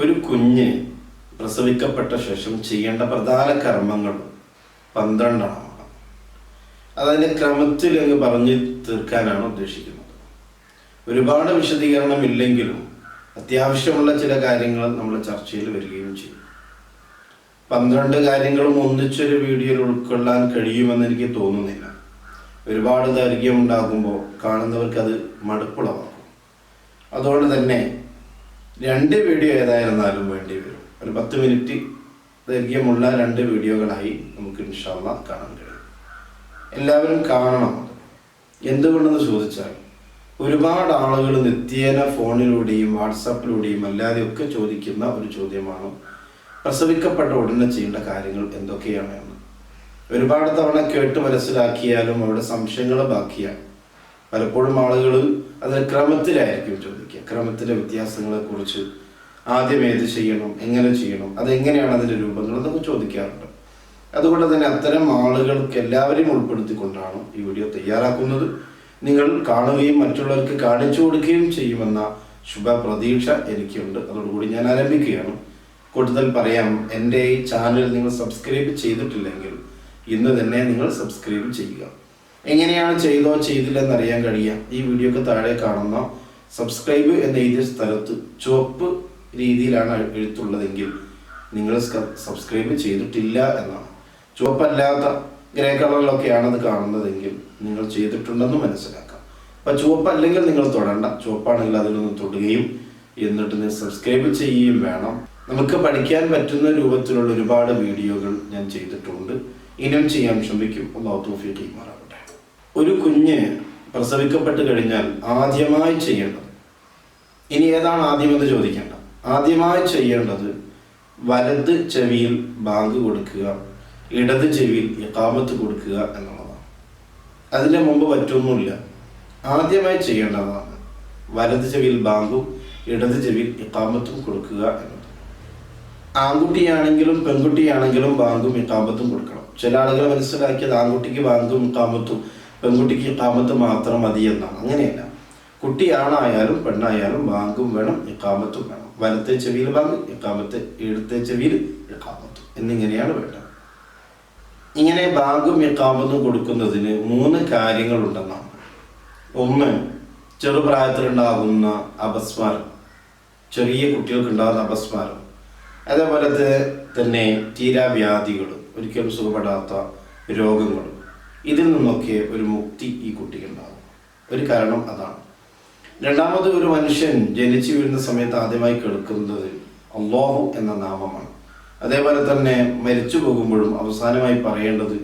ഒരു കുഞ്ഞ് പ്രസവിക്കപ്പെട്ട ശേഷം ചെയ്യേണ്ട പ്രധാന കർമ്മങ്ങൾ പന്ത്രണ്ടെണ്ണമാണ് അതതിന്റെ ക്രമത്തിൽ അങ്ങ് പറഞ്ഞു തീർക്കാനാണ് ഉദ്ദേശിക്കുന്നത്. ഒരുപാട് വിശദീകരണം ഇല്ലെങ്കിലും അത്യാവശ്യമുള്ള ചില കാര്യങ്ങൾ നമ്മൾ ചർച്ചയിൽ വരികയും ചെയ്യും. പന്ത്രണ്ട് കാര്യങ്ങളും ഒന്നിച്ചൊരു വീഡിയോയിൽ ഉൾക്കൊള്ളാൻ കഴിയുമെന്ന് എനിക്ക് തോന്നുന്നില്ല. ഒരുപാട് ദൈർഘ്യം ഉണ്ടാകുമ്പോൾ കാണുന്നവർക്ക് അത് മടുപ്പുളവാക്കും. അതുകൊണ്ട് തന്നെ രണ്ട് വീഡിയോ ഏതായിരുന്നാലും വേണ്ടി വരും. ഒരു പത്ത് മിനിറ്റ് ദൈർഘ്യമുള്ള രണ്ട് വീഡിയോകളായി നമുക്ക് ഇൻഷാല്ല കാണാൻ കഴിയും. എല്ലാവരും കാണണം. എന്തുകൊണ്ടെന്ന് ചോദിച്ചാൽ ഒരുപാട് ആളുകൾ നിത്യേന ഫോണിലൂടെയും വാട്സാപ്പിലൂടെയും അല്ലാതെയൊക്കെ ചോദിക്കുന്ന ഒരു ചോദ്യമാണ് പ്രസവിക്കപ്പെട്ട ഉടനെ ചെയ്യേണ്ട കാര്യങ്ങൾ എന്തൊക്കെയാണ് എന്ന്. ഒരുപാട് തവണ കേട്ട് മനസ്സിലാക്കിയാലും അവിടെ സംശയങ്ങൾ ബാക്കിയാണ് പലപ്പോഴും ആളുകൾ അതിന് ക്രമത്തിലായിരിക്കും ചോദിക്കുക. ക്രമത്തിലെ വ്യത്യാസങ്ങളെ കുറിച്ച് ആദ്യം ഏത് ചെയ്യണം എങ്ങനെ ചെയ്യണം അതെങ്ങനെയാണ് അതിന്റെ രൂപങ്ങൾ എന്നൊക്കെ ചോദിക്കാറുണ്ട്. അതുകൊണ്ട് തന്നെ അത്തരം ആളുകൾക്ക് എല്ലാവരെയും ഉൾപ്പെടുത്തിക്കൊണ്ടാണ് ഈ വീഡിയോ തയ്യാറാക്കുന്നത്. നിങ്ങൾ കാണുകയും മറ്റുള്ളവർക്ക് കാണിച്ചു കൊടുക്കുകയും ചെയ്യുമെന്ന ശുഭ പ്രതീക്ഷ എനിക്കുണ്ട്. അതോടുകൂടി ഞാൻ ആരംഭിക്കുകയാണ്. കൂടുതൽ പറയാം എന്റെ ഈ ചാനൽ നിങ്ങൾ സബ്സ്ക്രൈബ് ചെയ്തിട്ടില്ലെങ്കിൽ ഇന്ന് തന്നെ നിങ്ങൾ സബ്സ്ക്രൈബ് ചെയ്യുക. എങ്ങനെയാണ് ചെയ്തോ ചെയ്തില്ലെന്ന് അറിയാൻ കഴിയുക ഈ വീഡിയോക്ക് താഴെ കാണുന്ന സബ്സ്ക്രൈബ് എന്ന് എഴുതിയ സ്ഥലത്ത് ചുവപ്പ് രീതിയിലാണ് എഴുത്തുള്ളതെങ്കിൽ നിങ്ങൾ സബ്സ്ക്രൈബ് ചെയ്തിട്ടില്ല എന്നാണ്. ചുവപ്പല്ലാത്ത ഗ്രേ കളറിലൊക്കെയാണ് അത് കാണുന്നതെങ്കിൽ നിങ്ങൾ ചെയ്തിട്ടുണ്ടെന്ന് മനസ്സിലാക്കാം. അപ്പം ചുവപ്പല്ലെങ്കിൽ നിങ്ങൾ തൊടണ്ട. ചുവപ്പാണെങ്കിൽ അതിലൊന്ന് തൊടുകയും എന്നിട്ട് നിങ്ങൾ സബ്സ്ക്രൈബ് ചെയ്യുകയും വേണം. നമുക്ക് പഠിക്കാൻ പറ്റുന്ന രൂപത്തിലുള്ള ഒരുപാട് വീഡിയോകൾ ഞാൻ ചെയ്തിട്ടുണ്ട്. ഇനിയും ചെയ്യാൻ ശ്രമിക്കും. അള്ളാഹു തൗഫീഖ് മാറാവട്ടെ ഒരു കുഞ്ഞ് പ്രസവിക്കപ്പെട്ട് കഴിഞ്ഞാൽ ആദ്യമായി ചെയ്യേണ്ടത് ഇനി ഏതാണ് ആദ്യമെന്ന് ചോദിക്കേണ്ട? ആദ്യമായി ചെയ്യേണ്ടത് വലത് ചെവിയിൽ ബാങ്ക് കൊടുക്കുക ഇടത് ചെവിയിൽ ഇക്കാമത്ത് കൊടുക്കുക എന്നുള്ളതാണ്. അതിന് മുമ്പ് പറ്റൊന്നുമില്ല. ആദ്യമായി ചെയ്യേണ്ടതാണ് വലത് ചെവിയിൽ ബാങ്കും ഇടത് ചെവിയിൽ ഇക്കാമത്തും കൊടുക്കുക എന്നത്. ആൺകുട്ടിയാണെങ്കിലും പെൺകുട്ടിയാണെങ്കിലും ബാങ്കും ഇക്കാമത്തും കൊടുക്കണം. ചില ആളുകൾ മനസ്സിലാക്കിയത് ആൺകുട്ടിക്ക് ബാങ്കും ഇക്കാമത്തും പെൺകുട്ടിക്ക് ഇക്കാമത്ത് മാത്രം മതി എന്നാണ്. അങ്ങനെയല്ല. കുട്ടിയാണായാലും പെണ്ണായാലും ബാങ്കും വേണം ഇക്കാമത്തും വേണം. വലത്തെ ചെവിയിൽ ബാങ്ക് ഇക്കാമത്ത് ഇടത്തെ ചെവിയിൽ ഇക്കാമത്തും എന്നിങ്ങനെയാണ് വേണ്ടത്. ഇങ്ങനെ ബാങ്കും ഇക്കാമത്തും കൊടുക്കുന്നതിന് മൂന്ന് കാര്യങ്ങളുണ്ടെന്നാണ്. ഒന്ന് ചെറുപ്രായത്തിലുണ്ടാകുന്ന അപസ്മാരം. ചെറിയ കുട്ടികൾക്കുണ്ടാകുന്ന അപസ്മാരം. അതേപോലെ തന്നെ തീരാവ്യാധികൾ ഒരിക്കലും സുഖപ്പെടാത്ത രോഗങ്ങൾ ഇതിൽ നിന്നൊക്കെ ഒരു മുക്തി ഈ കുട്ടിക്കുണ്ടാകും ഒരു കാരണം അതാണ്. രണ്ടാമത് ഒരു മനുഷ്യൻ ജനിച്ചു വീഴുന്ന സമയത്ത് ആദ്യമായി കേൾക്കുന്നത് അള്ളാഹു എന്ന നാമമാണ്. അതേപോലെ തന്നെ മരിച്ചു പോകുമ്പോഴും അവസാനമായി പറയേണ്ടത്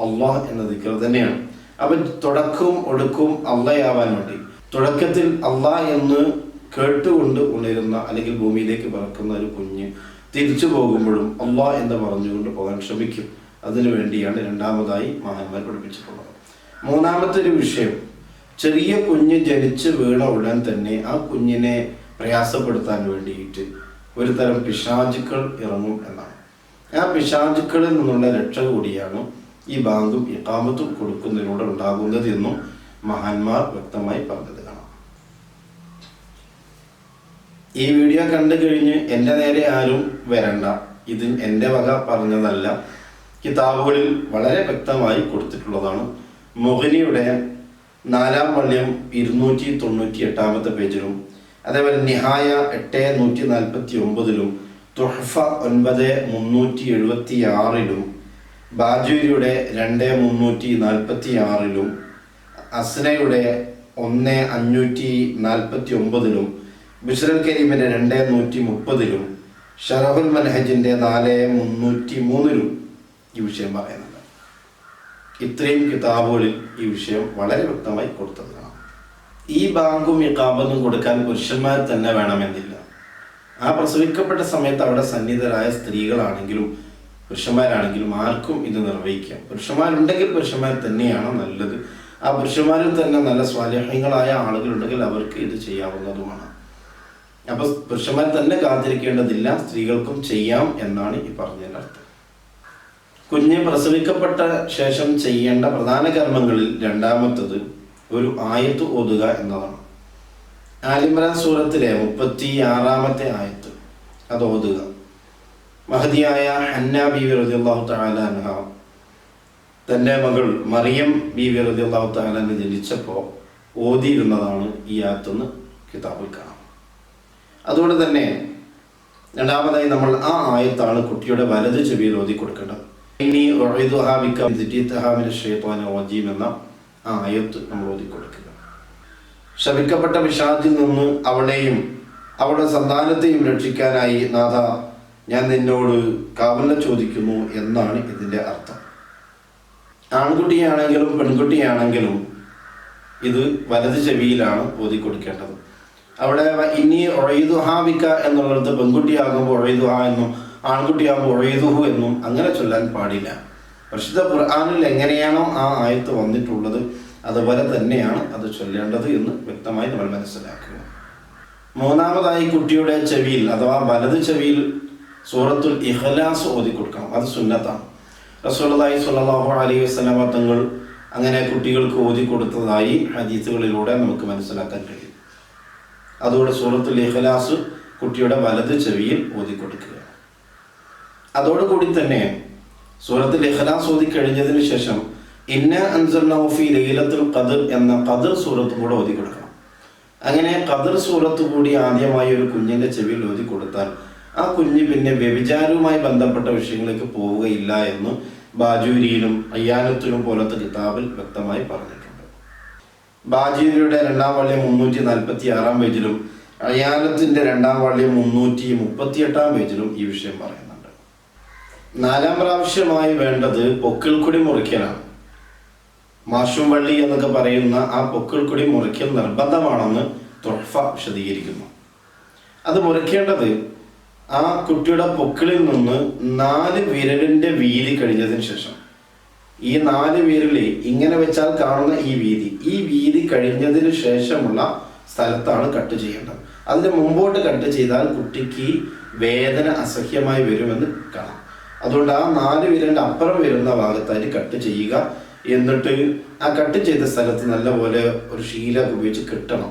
അള്ളാഹ് എന്ന ദിക്കർ തന്നെയാണ്. അവൻ തുടക്കവും ഒടുക്കവും അള്ളയാവാൻ വേണ്ടി. തുടക്കത്തിൽ അള്ളാഹ് എന്ന് കേട്ടുകൊണ്ട് ഉണരുന്ന അല്ലെങ്കിൽ ഭൂമിയിലേക്ക് പറക്കുന്ന ഒരു കുഞ്ഞ് തിരിച്ചു പോകുമ്പോഴും അള്ളാഹ് എന്ന് പറഞ്ഞുകൊണ്ട് പോകാൻ ശ്രമിക്കും. അതിനു വേണ്ടിയാണ് രണ്ടാമതായി മഹാന്മാർ പഠിപ്പിച്ചിട്ടുള്ളത്. മൂന്നാമത്തെ ഒരു വിഷയം ചെറിയ കുഞ്ഞ് ജനിച്ച് വീണ ഉടൻ തന്നെ ആ കുഞ്ഞിനെ പ്രയാസപ്പെടുത്താൻ വേണ്ടിയിട്ട് ഒരു തരം പിശാചുക്കൾ ഇറങ്ങും എന്നാണ്. ആ പിശാചുക്കളിൽ നിന്നുള്ള രക്ഷ കൂടിയാണ് ഈ ബാങ്കും ഇക്കാമത്തും കൊടുക്കുന്നതിലൂടെ ഉണ്ടാകുന്നത് എന്നും മഹാന്മാർ വ്യക്തമായി പറഞ്ഞത് കാണാം. ഈ വീഡിയോ കണ്ടു കഴിഞ്ഞ് എന്റെ നേരെ ആരും വരണ്ട. ഇത് എന്റെ വക പറഞ്ഞതല്ല. കിതാബുകളിൽ വളരെ വ്യക്തമായി കൊടുത്തിട്ടുള്ളതാണ്. മൊഹിനിയുടെ നാലാം വള്യം ഇരുന്നൂറ്റി തൊണ്ണൂറ്റി എട്ടാമത്തെ പേജിലും അതേപോലെ നിഹായ എട്ട് നൂറ്റി നാൽപ്പത്തി ഒമ്പതിലും തുഹഫ ഒൻപത് മുന്നൂറ്റി എഴുപത്തി ആറിലും ബാജൂരിയുടെ രണ്ട് മുന്നൂറ്റി നാൽപ്പത്തി ആറിലും അസ്നയുടെ ഒന്ന് അഞ്ഞൂറ്റി നാൽപ്പത്തി ഒമ്പതിലും ബിഷറൽ കരീമിന്റെ രണ്ട് നൂറ്റി മുപ്പതിലും ഷറഫുൽ മൻഹജിന്റെ നാല് മുന്നൂറ്റി മൂന്നിലും ഈ വിഷയം പറയുന്നുണ്ട്. ഇത്രയും കിതാബുകളിൽ ഈ വിഷയം വളരെ വ്യക്തമായി കൊടുത്തത് ഈ ബാങ്കും ഈ കാമ്പൊന്നും കൊടുക്കാൻ പുരുഷന്മാർ തന്നെ വേണമെന്നില്ല. ആ പ്രസവിക്കപ്പെട്ട സമയത്ത് അവിടെ സന്നിധരായ സ്ത്രീകളാണെങ്കിലും പുരുഷന്മാരാണെങ്കിലും ആർക്കും ഇത് നിർവഹിക്കാം. പുരുഷന്മാരുണ്ടെങ്കിൽ പുരുഷന്മാർ തന്നെയാണ് നല്ലത്. ആ പുരുഷന്മാരിൽ തന്നെ നല്ല സ്വാലഹ്യങ്ങളായ ആളുകളുണ്ടെങ്കിൽ അവർക്ക് ഇത് ചെയ്യാവുന്നതുമാണ്. അപ്പൊ പുരുഷന്മാർ തന്നെ കാത്തിരിക്കേണ്ടതില്ല സ്ത്രീകൾക്കും ചെയ്യാം എന്നാണ് ഈ പറഞ്ഞതിന്റെ അർത്ഥം. കുഞ്ഞ് പ്രസവിക്കപ്പെട്ട ശേഷം ചെയ്യേണ്ട പ്രധാന കർമ്മങ്ങളിൽ രണ്ടാമത്തത് ഒരു ആയത്ത് ഓതുക എന്നതാണ്. ആലിമ്രാൻ സൂറത്തിലെ മുപ്പത്തി ആറാമത്തെ ആയത്ത് അത് ഓതുക. മഹതിയായ ഹന്ന ബീവി റളിയല്ലാഹു തആല അൻഹ തന്റെ മകൾ മറിയം ബീവി അള്ളാഹു അൻഹ ജനിച്ചപ്പോൾ ഓതിയിരുന്നതാണ് ഈ ആയത്തെന്ന് കിതാബിൽ കാണാം. അതുകൊണ്ട് തന്നെ രണ്ടാമതായി നമ്മൾ ആ ആയത്താണ് കുട്ടിയുടെ വലത് ചെവിയിൽ ഓതി കൊടുക്കേണ്ടത് എന്ന ആയത്ത് നമ്മൾ ഓതി കൊടുക്കുക ശപിക്കപ്പെട്ട വിഷാദിൽ നിന്ന് അവളെയും അവളുടെ സന്താനത്തെയും രക്ഷിക്കാനായി നാഥ ഞാൻ നിന്നോട് കാവല ചോദിക്കുന്നു എന്നാണ് ഇതിന്റെ അർത്ഥം. ആൺകുട്ടിയാണെങ്കിലും പെൺകുട്ടിയാണെങ്കിലും ഇത് വലത് ചെവിയിലാണ് ഓതി കൊടുക്കേണ്ടത് അവിടെ ഇനി ഒഴയുതുഹാവിക്ക എന്നുള്ളത് പെൺകുട്ടിയാകുമ്പോൾ ഒഴയുതുഹ എന്നും ആൺകുട്ടിയാകുമ്പോൾ ഒഴയതുഹു എന്നും അങ്ങനെ ചൊല്ലാൻ പാടില്ല. പരിശുദ്ധ ഖുർആാനിൽ എങ്ങനെയാണോ ആ ആയത്ത് വന്നിട്ടുള്ളത് അതുപോലെ തന്നെയാണ് അത് ചൊല്ലേണ്ടത് എന്ന് വ്യക്തമായി നമ്മൾ മനസ്സിലാക്കുക. മൂന്നാമതായി കുട്ടിയുടെ ചെവിയിൽ അഥവാ വലത് ചെവിയിൽ സൂറത്തുൽ ഇഖ്ലാസ് ഓതി കൊടുക്കണം. അത് സുന്നത്താണ്. റസൂലുള്ളാഹി സുല്ലാഹു അലൈഹി വസല്ലമ തങ്ങൾ അങ്ങനെ കുട്ടികൾക്ക് ഓതി കൊടുത്തതായി ഹദീസുകളിലൂടെ നമുക്ക് മനസ്സിലാക്കാൻ കഴിയും. അതോടെ സൂറത്തുൽ ഇഖ്ലാസ് കുട്ടിയുടെ വലത് ചെവിയിൽ ഓതി കൊടുക്കുക. അതോടുകൂടി തന്നെ സൂറത്തുൽ ഇഖ്ലാസ് ഓതി കഴിഞ്ഞതിന് ശേഷം ഇന്ന അൻസർനൌഫി ലൈലത്തുൽ ഖദർ എന്ന ഖദർ സൂറത്ത് കൂടെ ഓതി കൊടുക്കണം. അങ്ങനെ ഖദർ സൂറത്ത് കൂടി ആദ്യമായി ഒരു കുഞ്ഞിന്റെ ചെവിയിൽ ഓതി കൊടുത്താൽ ആ കുഞ്ഞ് പിന്നെ വ്യഭിചാരവുമായി ബന്ധപ്പെട്ട വിഷയങ്ങളിലേക്ക് പോവുകയില്ല എന്ന് ബാജൂരിയിലും അയ്യാനത്തിലും പോലത്തെ കിതാബിൽ വ്യക്തമായി പറഞ്ഞിട്ടുണ്ട്. ബാജൂരിയുടെ രണ്ടാം വള്ളിയം മുന്നൂറ്റി നാൽപ്പത്തി ആറാം പേജിലും അയ്യാനത്തിന്റെ രണ്ടാം വള്ളിയം മുന്നൂറ്റി മുപ്പത്തി എട്ടാം പേജിലും ഈ വിഷയം പറയുന്നുണ്ട് നാലാം പ്രാവശ്യമായി വേണ്ടത് പൊക്കിൾക്കുടി മുറിക്കലാണ്. മാഷും വള്ളി എന്നൊക്കെ പറയുന്ന ആ പൊക്കിൾക്കുടി മുറിക്കൽ നിർബന്ധമാണെന്ന് തൊഫ വിശദീകരിക്കുന്നു. അത് മുറിക്കേണ്ടത് ആ കുട്ടിയുടെ പൊക്കിളിൽ നിന്ന് നാല് വിരലിന്റെ വീതി കഴിഞ്ഞതിന് ശേഷം. ഈ നാല് വിരലി ഇങ്ങനെ വെച്ചാൽ കാണുന്ന ഈ വീതി. ഈ വീതി കഴിഞ്ഞതിന് ശേഷമുള്ള സ്ഥലത്താണ് കട്ട് ചെയ്യേണ്ടത്. അതിന് മുമ്പോട്ട് കട്ട് ചെയ്താൽ കുട്ടിക്ക് വേദന അസഹ്യമായി വരുമെന്ന് കാണാം. അതുകൊണ്ട് ആ നാല് വിരലിന്റെ അപ്പുറം വരുന്ന ഭാഗത്തായിട്ട് കട്ട് ചെയ്യുക. എന്നിട്ട് ആ കട്ട് ചെയ്ത സ്ഥലത്ത് നല്ലപോലെ ഒരു ശീല ഉപയോഗിച്ച് കെട്ടണം.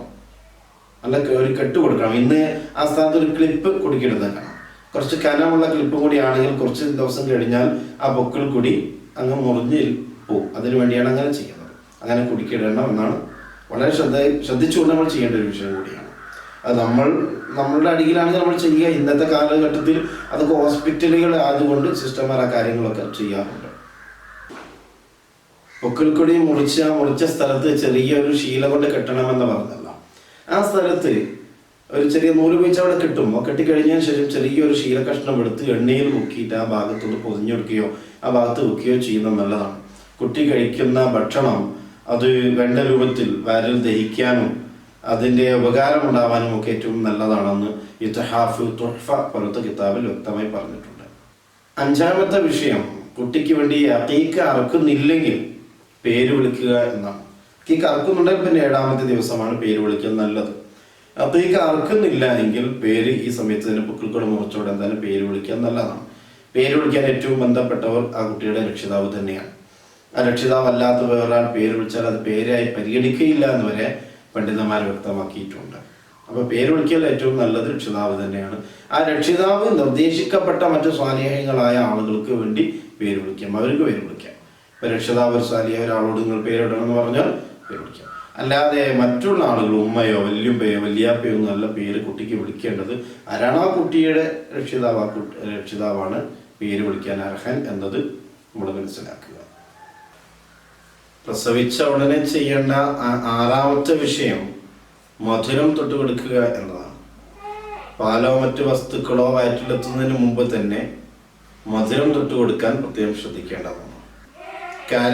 നല്ല ഒരു കെട്ട് കൊടുക്കണം. ഇന്ന് ആ സ്ഥാനത്ത് ഒരു ക്ലിപ്പ് കുടിക്കരുത് കാണാം. കുറച്ച് കനമുള്ള ക്ലിപ്പ് കൂടി ആണെങ്കിൽ കുറച്ച് ദിവസം കഴിഞ്ഞാൽ ആ പൊക്കിൾ കൂടി അങ്ങ് മുറിഞ്ഞ് പോകും അതിനു വേണ്ടിയാണ് അങ്ങനെ ചെയ്യുന്നത്. അങ്ങനെ കുടിക്കിടണം എന്നാണ് വളരെ ശ്രദ്ധ ശ്രദ്ധിച്ചുകൊണ്ട് നമ്മൾ ചെയ്യേണ്ട ഒരു വിഷയം കൂടിയാണ്. അത് നമ്മൾ നമ്മളുടെ അടിയിലാണ് നമ്മൾ ചെയ്യുക. ഇന്നത്തെ കാലഘട്ടത്തിൽ അതൊക്കെ ഹോസ്പിറ്റലുകൾ ആയതുകൊണ്ട് സിസ്റ്റർമാർ ആ കാര്യങ്ങളൊക്കെ ചെയ്യാറുണ്ട്. പൊക്കിൾക്കൊടി മുറിച്ച മുറിച്ച സ്ഥലത്ത് ചെറിയൊരു ശീല കൊണ്ട് കെട്ടണമെന്ന് പറഞ്ഞല്ലോ. ആ സ്ഥലത്ത് ഒരു ചെറിയ നൂൽ ഉപയോഗിച്ച് അവിടെ കിട്ടുമ്പോൾ കെട്ടിക്കഴിഞ്ഞതിന് ശേഷം ചെറിയൊരു ശീല കഷ്ണം എടുത്ത് എണ്ണയിൽ മുക്കിയിട്ട് ആ ഭാഗത്തോട്ട് പൊതിഞ്ഞെടുക്കുകയോ ആ ഭാഗത്ത് വെക്കുകയോ ചെയ്യുന്നത് നല്ലതാണ്. കുട്ടി കഴിക്കുന്ന ഭക്ഷണം അത് വേണ്ട രൂപത്തിൽ വയറിൽ ദഹിക്കാനും അതിന്റെ ഉപകാരം ഉണ്ടാവാനും ഒക്കെ ഏറ്റവും നല്ലതാണെന്ന് ഇത്തഹാഫ് തുഹഫ പോലത്തെ കിതാബിൽ വ്യക്തമായി പറഞ്ഞിട്ടുണ്ട്. അഞ്ചാമത്തെ വിഷയം കുട്ടിക്ക് വേണ്ടി അക്കീക്ക് അറക്കുന്നില്ലെങ്കിൽ പേര് വിളിക്കുക എന്നാണ്. അക്കീക്ക് അറക്കുന്നുണ്ടെങ്കിൽ പിന്നെ ഏഴാമത്തെ ദിവസമാണ് പേര് വിളിക്കുക നല്ലത്. അക്കീക്ക് അറക്കുന്നില്ല എങ്കിൽ പേര് ഈ സമയത്ത് തന്നെ പുക്കിൾക്കൂടെ മുറിച്ചോടെ എന്തായാലും പേര് വിളിക്കുക നല്ലതാണ്. പേര് വിളിക്കാൻ ഏറ്റവും ബന്ധപ്പെട്ടവർ ആ കുട്ടിയുടെ രക്ഷിതാവ് തന്നെയാണ്. ആ രക്ഷിതാവ് അല്ലാത്ത വേറൊരാൾ പേര് വിളിച്ചാൽ അത് പേരായി പരിഗണിക്കുകയില്ല എന്ന് വരെ പണ്ഡിതന്മാർ വ്യക്തമാക്കിയിട്ടുണ്ട്. അപ്പൊ പേര് വിളിക്കൽ ഏറ്റവും നല്ലത് രക്ഷിതാവ് തന്നെയാണ്. ആ രക്ഷിതാവ് നിർദ്ദേശിക്കപ്പെട്ട മറ്റു സ്വാലിഹ്യങ്ങളായ ആളുകൾക്ക് വേണ്ടി പേര് വിളിക്കാം. അവർക്ക് പേര് വിളിക്കാം. ഇപ്പൊ രക്ഷിതാവ് ഒരു സ്വാലിയ ഒരാളോട് നിങ്ങൾ പേരിടണം എന്ന് പറഞ്ഞാൽ പേര് വിളിക്കാം. അല്ലാതെ മറ്റുള്ള ആളുകൾ ഉമ്മയോ വല്യുമ്പയോ വല്യാപ്പയോ നല്ല പേര് കുട്ടിക്ക് വിളിക്കേണ്ടത്. ആരാണ് ആ കുട്ടിയുടെ രക്ഷിതാവ് രക്ഷിതാവാണ് പേര് വിളിക്കാൻ അർഹൻ എന്നത് നമ്മൾ മനസ്സിലാക്കുക. പ്രസവിച്ച ഉടനെ ചെയ്യേണ്ട ആറാമത്തെ വിഷയം മധുരം തൊട്ട് കൊടുക്കുക എന്നതാണ്. പാലോ മറ്റു വസ്തുക്കളോ വയറ്റിലെത്തുന്നതിന് മുമ്പ് തന്നെ മധുരം തൊട്ട് കൊടുക്കാൻ പ്രത്യേകം ശ്രദ്ധിക്കേണ്ടതാണ്. കാര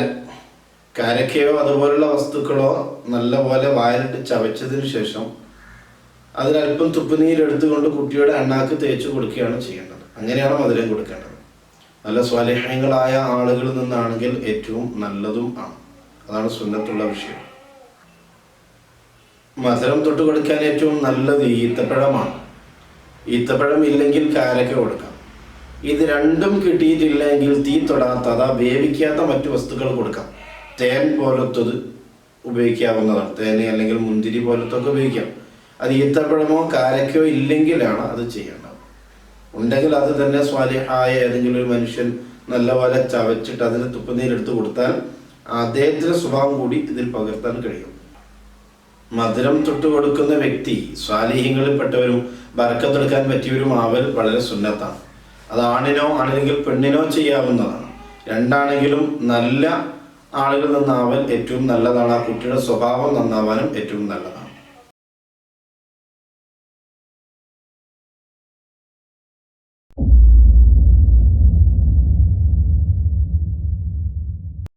കാരക്കയോ അതുപോലുള്ള വസ്തുക്കളോ നല്ലപോലെ വായലിട്ട് ചവച്ചതിന് ശേഷം അതിലല്പം തുപ്പുനീരെടുത്തുകൊണ്ട് കുട്ടിയുടെ അണ്ണാക്ക് തേച്ച് കൊടുക്കുകയാണ് ചെയ്യേണ്ടത്. അങ്ങനെയാണ് മധുരം കൊടുക്കേണ്ടത്. നല്ല സ്വാലിഹ്യങ്ങളായ ആളുകളിൽ നിന്നാണെങ്കിൽ ഏറ്റവും നല്ലതും ആണ്. അതാണ് സുന്നത്തുള്ള വിഷയം. മധുരം തൊട്ട് കൊടുക്കാൻ ഏറ്റവും നല്ലത് ഈത്തപ്പഴമാണ്. ഈത്തപ്പഴം ഇല്ലെങ്കിൽ കാരക്ക കൊടുക്കാം. ഇത് രണ്ടും കിട്ടിയിട്ടില്ലെങ്കിൽ തീ തൊടാത്ത അതാ വേവിക്കാത്ത മറ്റു വസ്തുക്കൾ കൊടുക്കാം. തേൻ പോലത്തത് ഉപയോഗിക്കാവുന്നതാണ്. തേന അല്ലെങ്കിൽ മുന്തിരി പോലത്തൊക്കെ ഉപയോഗിക്കാം. അത് ഈത്തപ്പഴമോ കാരക്കയോ ഇല്ലെങ്കിലാണ് അത് ചെയ്യേണ്ടത്. ഉണ്ടെങ്കിൽ അത് തന്നെ സ്വാലിഹായ ഏതെങ്കിലും ഒരു മനുഷ്യൻ നല്ലപോലെ ചവച്ചിട്ട് അതിന് തുപ്പുനീരെടുത്ത് കൊടുത്താൽ അദ്ദേഹത്തിന്റെ സ്വഭാവം കൂടി ഇതിൽ പകർത്താൻ കഴിയും. മധുരം തൊട്ട് കൊടുക്കുന്ന വ്യക്തി സ്വാലിഹ്യങ്ങളിൽപ്പെട്ടവരും ബറക്കത്തെടുക്കാൻ പറ്റിയവരും ആവൽ വളരെ സുന്നത്താണ്. അത് ആണിനോ ആണെങ്കിൽ പെണ്ണിനോ ചെയ്യാവുന്നതാണ്. രണ്ടാണെങ്കിലും നല്ല ആളുകൾ നിന്നാവൽ ഏറ്റവും നല്ലതാണ്. ആ കുട്ടിയുടെ സ്വഭാവം നന്നാവാനും ഏറ്റവും നല്ലതാണ്.